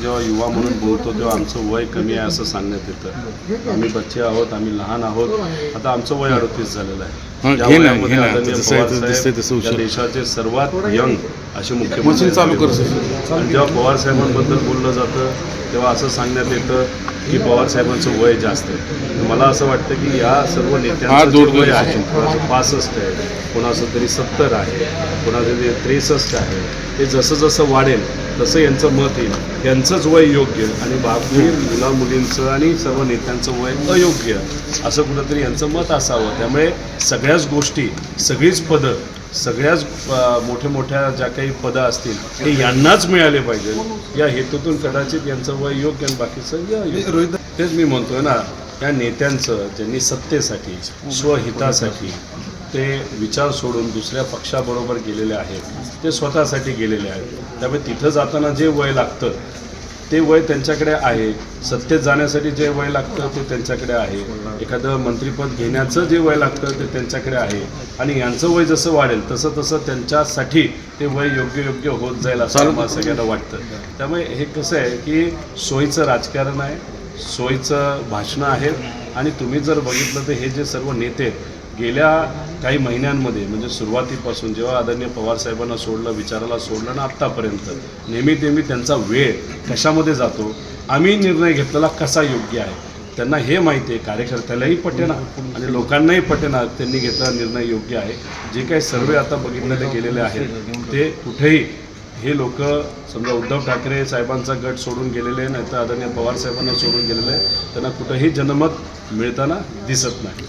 जेव्हा युवा म्हणून बोलतो तेव्हा आमचं वय कमी आहे असं सांगण्यात येतं. आम्ही बच्चे आहोत आम्ही लहान आहोत. आता आमचं वय अडतीस झालेलं आहे. देशाचे सर्वात यंग असे मुख्यमंत्री जेव्हा पवार साहेबांबद्दल बोललं जातं तेव्हा असं सांगण्यात येतं की पवार साहेबांचं वय जास्त आहे. मला असं वाटतं की या सर्व नेत्यांचं वय आहे. कोणाचं पासष्ट आहे कोणाचं तरी सत्तर आहे कोणाचं तरी त्रेसष्ट आहे ते जसं जसं वाढेल तसं यांचं मत येईल. यांचंच वय योग्य आणि बाकी मुला मुलींचं आणि सर्व नेत्यांचं वय अयोग्य असं कुठंतरी यांचं मत असावं. त्यामुळे सगळ्याच गोष्टी सगळीच पदं सगळ्याच मोठ्या मोठ्या ज्या काही पदं असतील ते यांनाच मिळाले पाहिजे या हेतूतून कदाचित यांचं वय योग्य आणि बाकीचं अयोग्य. तेच मी म्हणतोय ना या नेत्यांचं ज्यांनी सत्तेसाठी स्वहितासाठी ते विचार सोडून दुसऱ्या पक्षाबरोबर गेलेले आहेत ते स्वतःसाठी गेलेले आहेत त्यामुळे तिथं जाताना जे वय लागतं ते वय त्यांच्याकडे आहे. सत्तेत जाण्यासाठी जे वय लागतं ते त्यांच्याकडे आहे. एखादं मंत्रिपद घेण्याचं जे वय लागतं ते त्यांच्याकडे आहे. आणि यांचं वय जसं वाढेल तसं तसं त्यांच्यासाठी ते वय योग्य योग्य होत जाईल असं आम्हाला सगळ्यांना वाटतं. त्यामुळे हे कसं आहे की सोयीचं राजकारण आहे सोयीचं भाषणं आहेत. आणि तुम्ही जर बघितलं तर हे जे सर्व नेते आहेत, गेल्या काही महिन्यांमध्ये म्हणजे सुरुवातीपासून जेव्हा आदरणीय पवार साहेबांना सोडलं विचाराला सोडलं ना आत्तापर्यंत नेहमी नेहमी त्यांचा वेळ कशामध्ये जातो आम्ही निर्णय घेतलेला कसा योग्य आहे त्यांना हे माहिती आहे कार्यकर्त्यालाही पटेना आणि लोकांनाही पटेना त्यांनी घेतलेला निर्णय योग्य आहे. जे काही सर्वे आता बघितलेले गेलेले आहेत ते कुठेही हे लोक समजा उद्धव ठाकरे साहेबांचा गट सोडून गेलेले नाही तर आदरणीय पवार साहेबांना सोडून गेलेले आहे त्यांना कुठंही जनमत मिळताना दिसत नाही.